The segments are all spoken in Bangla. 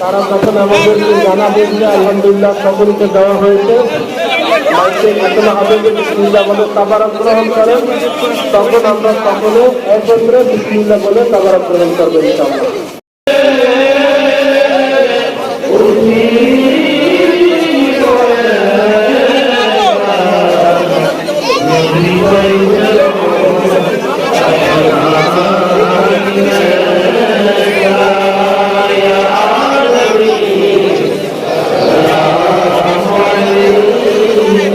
তারা যখন আমাদেরকে জানাবে যে আলহামদুলিল্লাহ সকলকে দেওয়া হয়েছে মাইকে ঘটনা হবে যে বিসমিল্লা বলে তাবারা গ্রহণ করেন, তখন আমরা সকলে একত্রে বিসমিল্লা বলে তাবারা গ্রহণ করবেন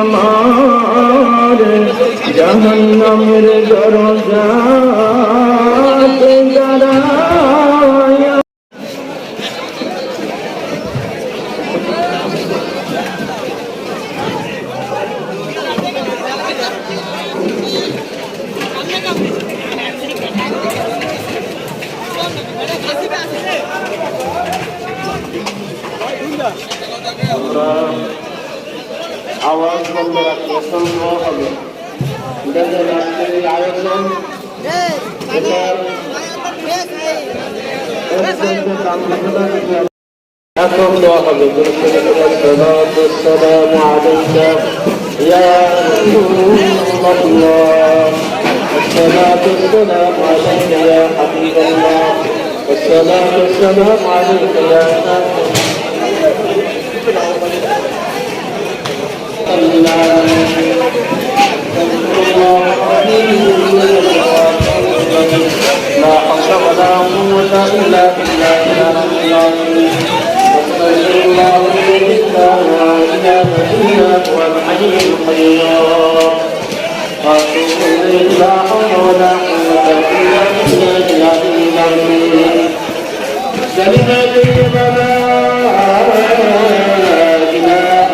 আমার জাহান্নামের দরজা দাঁড়ায়। আওয়াজ বন্ধ রাখলে সম্ভব হবে দেখেন আজকের এই আয়োজন এটার অত্যন্ত দাম্ভিকতা থেকে এখন দেওয়া হবে السلام عليك يا رسول الله الصلاة والسلام عليك يا حبيب الله الصلاة والسلام عليك يا لا قوة إلا العظيم واستغفر الله بالله لا إله إلا هو الحي القيوم وأتوب لا حول ولا قوة إلا بالله العلي العظيم كلمة لا إله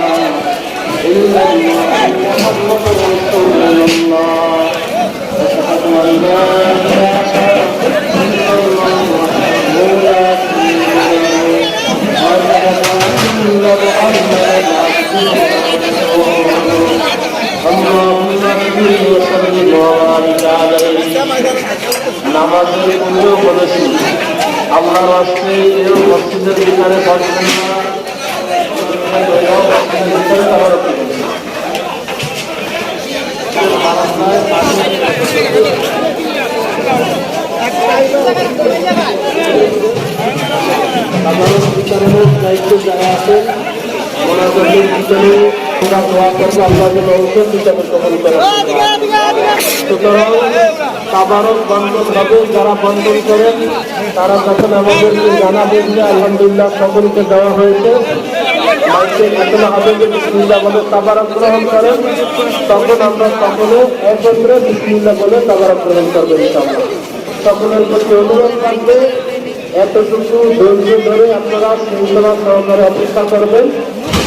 إلا الله محمد رسول الله أشهد أن নামাজের পুজো করেছি আল্লাহর রাস্তে এই মসজিদের ভিতরে থাকবেন দায়িত্বে যারা আছেন ওনাদের ভিতরে ওরা দোয়া করব আল্লাহ সুতরাং সাধারণ বন্ধন হবে যারা বন্ধন করেন তারা যখন আমাদেরকে জানাবেন যে আলহামদুলিল্লাহ সকলকে দেওয়া হয়েছে মাইকে আমাদেরকে বিসমিল্লা বলে তাবারক গ্রহণ করেন তখন আমরা সকলে একত্রে বিসমিল্লা বলে তাবারক গ্রহণ করবেন সকলের প্রতি অনুরোধ থাকবে, এতটুকু আপনারা শৃঙ্খলা সহকারে অপেক্ষা করবেন।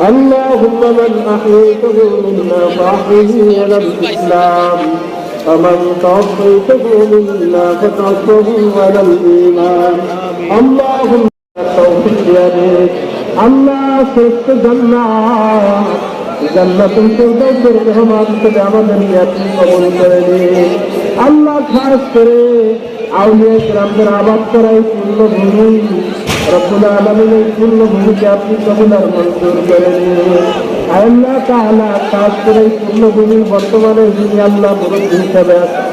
اللهم من أحييته منا فأحيه على الإسلام ومن توفيته منا فتوفه على الإيمان اللهم التوفيق بيديك আল্লাহ শ্রেষ্ঠ জান্নাত জান্নাতুল ফেরদাউসের রহমান থেকে আমাদের ইয়াত্রী কবল করে দিন আল্লাহ খাস করে আউলিয়া গ্রামদের আবাদ করাই পূর্ণভূমি রব্বুল আলমিন এই পূর্ণভূমিকে আপনি কবুলার মঞ্জুর করে দিন আল্লাহ তাআলা খাস করে পূর্ণভূমির বর্তমানে যিনি আল্লাহ মুরব্বী হিসাবে আছেন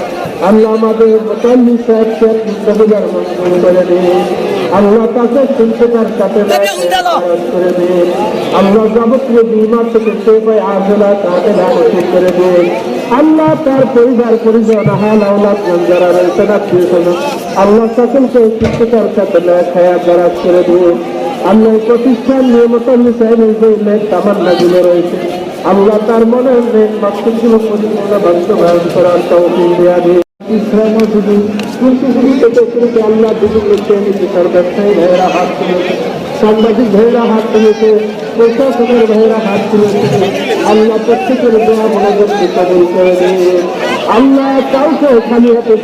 আল্লাহ আমাদের মোতাল্লি সাহেবকে কবুলার মঞ্জুর করে দিন। আল্লাহ তাকে শুনতে তার সাথে করে দিন। আল্লাহ যাবতীয় বিমা থেকে সেবাই আজলা তাকে ঠিক করে দিন। আল্লাহ তার পরিবার পরিজন হাল আওলাদ যারা রয়েছে না প্রিয় আল্লাহ সকলকে শিক্ষিতার সাথে খায়া করে দিয়ে আল্লাহ প্রতিষ্ঠান নিয়মিত মিসাইলের যে রয়েছে। আল্লাহ তার মনে মেঘ মাকসুদগুলো বাস্তবায়ন করার তৌফিক দেয়া দিয়ে থেকে আল্লাহ হাত তুলেছে সাংবাদিক ভাইয়েরা হাত তুলেছে প্রশাসনের ভাইয়েরা হাত তুলেছে আল্লাহ প্রত্যেকের দেওয়া মনোযোগ কবুল করে আল্লাহ কাউকে খালি হাতে